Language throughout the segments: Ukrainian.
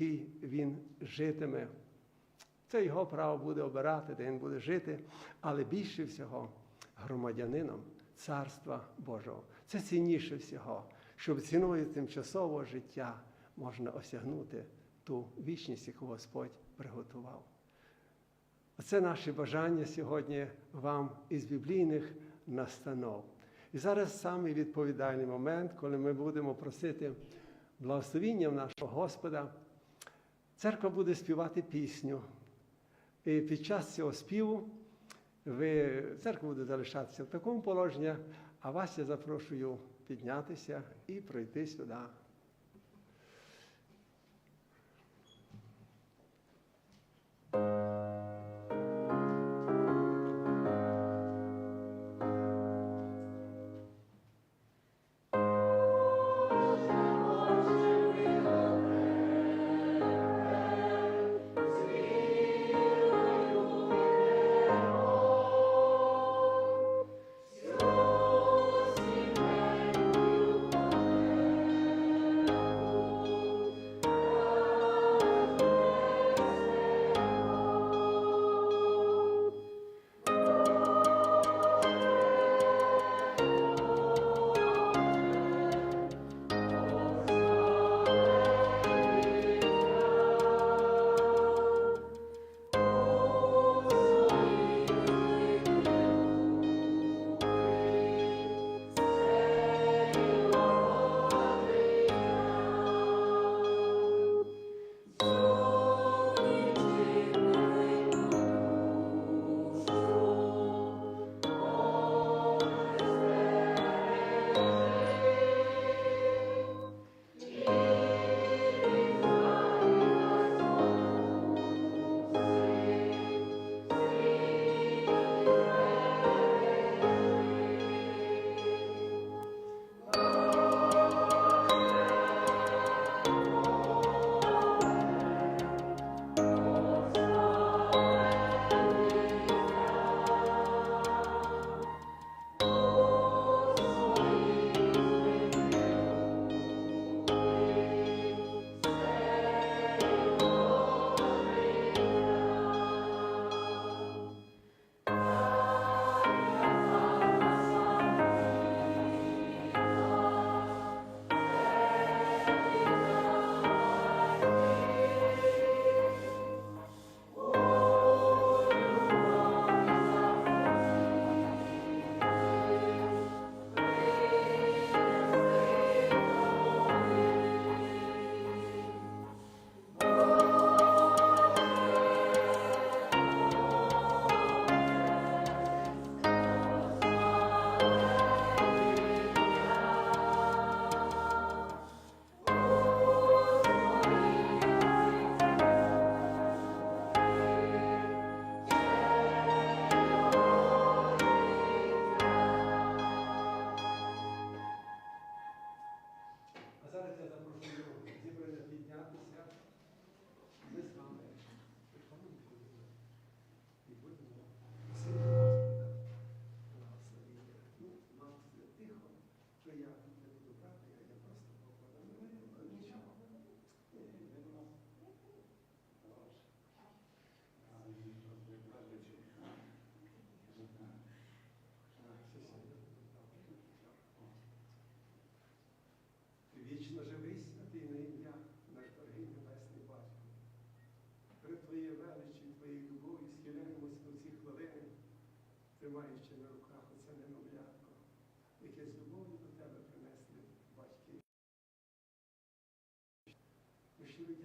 якій він житиме. Це його право буде обирати, де він буде жити, але більше всього громадянином Царства Божого. Це цінніше всього, щоб ціною тимчасового життя можна осягнути ту вічність, яку Господь приготував. Це наше бажання сьогодні вам із біблійних настанов. І зараз самий відповідальний момент, коли ми будемо просити благословіння нашого Господа. Церква буде співати пісню. І під час цього співу ви, церква буде залишатися в такому положенні, а вас я запрошую піднятися і пройти сюди.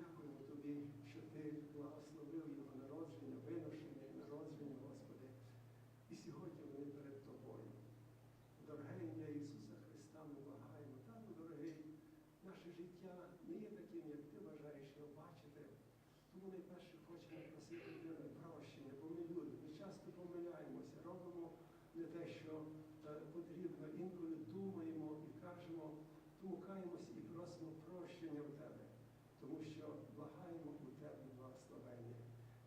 Дякуємо Тобі, що Ти благословив його народження, виношення і народження, Господи. І сьогодні вони перед Тобою. Дороге ім'я Ісуса Христа, ми благаємо. Тату, дорогий, наше життя не є таким, як ти бажаєш його бачити. Тому найперше хочемо просити тебе прощення, бо ми люди, ми часто помиляємося, робимо не те, що е, потрібно, інколи думаємо і кажемо, тому каємося і просимо прощення в тебе, тому що благаємо у тебе благословення.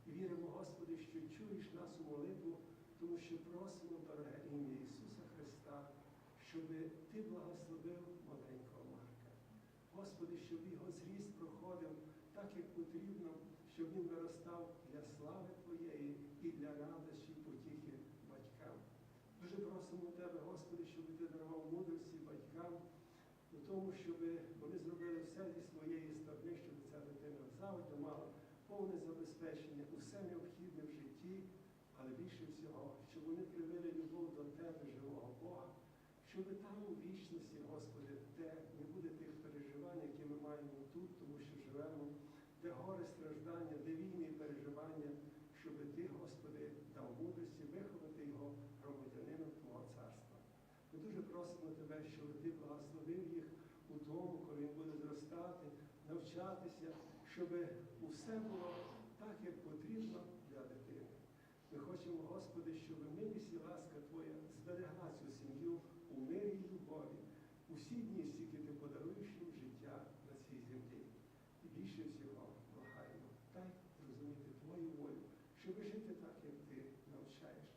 І віримо, Господи, що чуєш нашу молитву, тому що просимо, дороге ім'я Ісуса Христа, щоб Ти благословив маленького Марка. Господи, щоб його зріст проходив так, як потрібно, щоб він виростав для слави Твоєї і для радості потіхи батькам. Дуже просимо Тебе, Господи, щоб Ти дарував мудрості батькам у тому, щоб вони зробили все зі своєї сторони, завжди мала повне забезпечення, усе необхідне в житті, але більше всього, щоб вони привели любов до Тебе, живого Бога, щоб там у вічності, Господи, де не буде тих переживань, які ми маємо тут, тому що живемо, де горе страждання, де війни і переживання, щоб Ти, Господи, дав мудрості виховати його громадянином Твого царства. Ми дуже просимо Тебе, щоб Ти благословив їх у тому, коли він буде зростати, навчатися, щоб усе було так, як потрібно для дитини. Ми хочемо, Господи, щоб милість і ласка Твоя зберегла цю сім'ю у мирі і любові. Усі дні, стільки ти подаруєш їм життя на цій землі. І більше всього благаємо, дай зрозуміти Твою волю, щоб жити так, як ти навчаєш.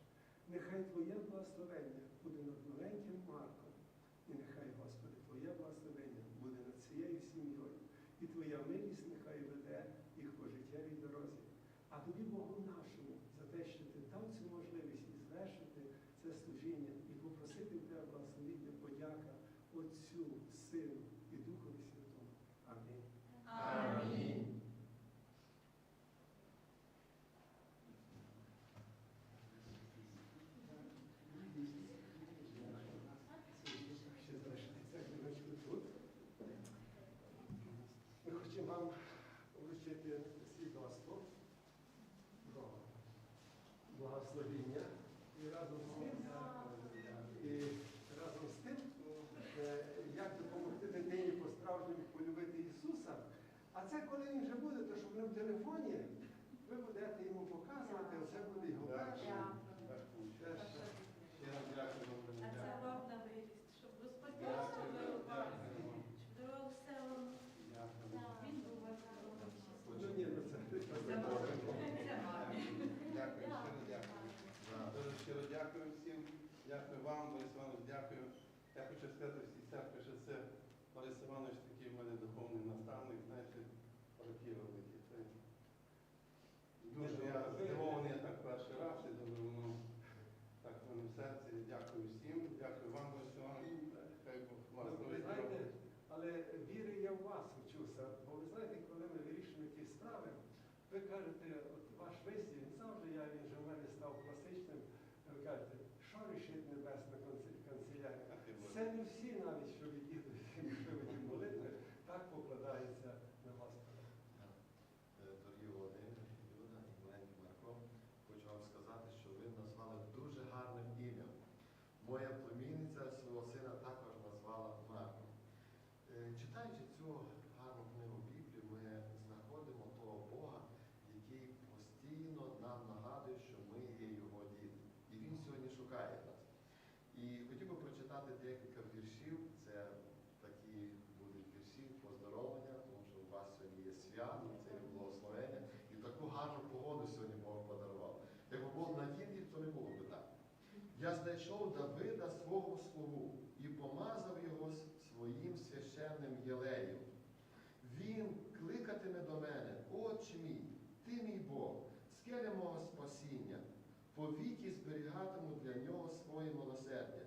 Нехай Твоє благословення буде над маленьким Марком. І нехай, Господи, Твоє благословення буде над цією сім'єю. І Твоя милість А тобі, Богу нашому, за те, що ти дав цю можливість і звершити це служіння, і попросити в тебе благословіння, подяка Отцю, Сину і Духові Святому. Амінь. Амінь. Ще залишити цю книжку тут. Ми хочемо вам вручити свідоцтво про благословіння. І разом з тим, і разом з тим, е, як допомогти дитині по-справжньому полюбити Ісуса. А це коли він вже буде, то щоб не в телефоні, ви будете йому показувати, оце буде його перше. Я вам дякую вам А це вам на виріст, щоб Господь Дякую, дякую. щоб давав все вам. Він був Ну ні, ну це Це. Дякую, щиро дякую. Дуже щиро дякую всім. Дякую вам, Борис Іванович, дякую. Я хочу сказати всій церкві, що це Борис Іванович такий в мене духовний наставник, великі. Це Дуже я здивований я так перший раз, і дуже воно так в мене в серці. Дякую всім. Дякую вам. Хай Бог вас Ну, Ви знаєте, але віри я в вас вчуся. Бо ви знаєте, коли ми вирішуємо якісь справи, ви кажете, от ваш вислів, він завжди я він же в мене став класичним. Ви кажете, що рішить небесна канцелярія? Це не всі навіть, що відійдуть, що від молитви, так покладається на Господа. Е, Дорогі Володимир, Люда і маленький Марко, хочу вам сказати, що ви назвали дуже гарним ім'ям. Моя племінниця свого сина також назвала Марком. Е, Читаючи цю гарну книгу Біблію, ми знаходимо того Бога, який постійно нам нагадує, що ми є його діти. І він сьогодні шукає нас. І хотів би прочитати декілька віршів. Це такі будуть вірші поздоровлення, тому що у вас сьогодні є свято, це є благословення. І таку гарну погоду сьогодні Бог подарував. Якби Бог на вірні, то не було би так. Я знайшов Давида свого слугу і помазав його своїм священним єлеєм. Він кликатиме до мене, Отче мій, ти мій Бог, скеля мого спасіння, повіки зберігатиму для нього своє милосердя,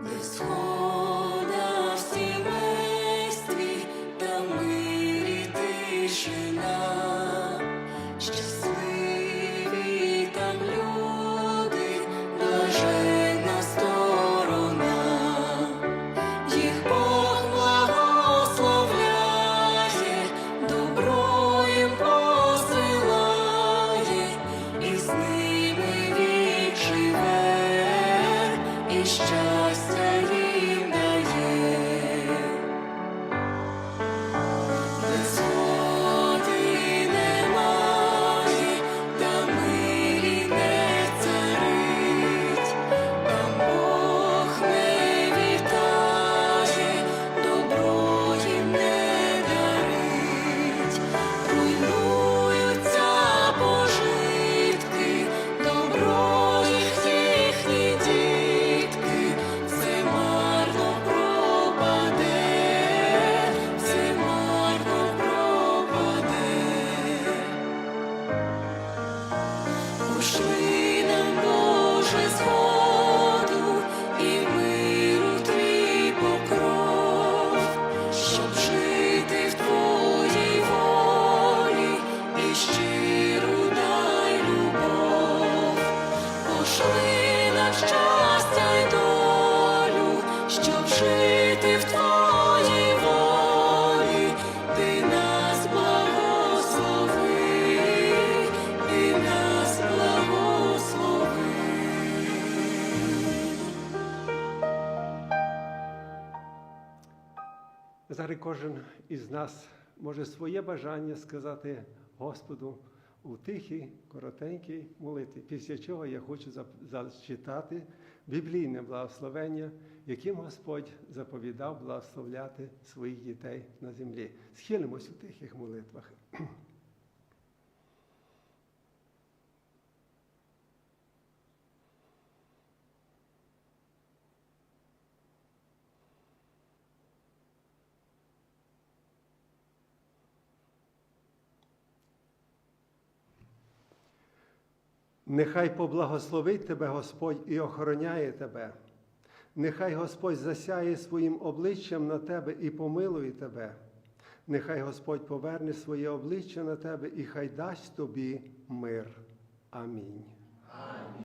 Не згода кожен із нас може своє бажання сказати Господу у тихій, коротенькій молитві, після чого я хочу зачитати біблійне благословення, яким Господь заповідав благословляти своїх дітей на землі. Схилимось у тихих молитвах. Нехай поблагословить тебе Господь і охороняє тебе. Нехай Господь засяє своїм обличчям на тебе і помилує тебе. Нехай Господь поверне своє обличчя на тебе і хай дасть тобі мир. Амінь.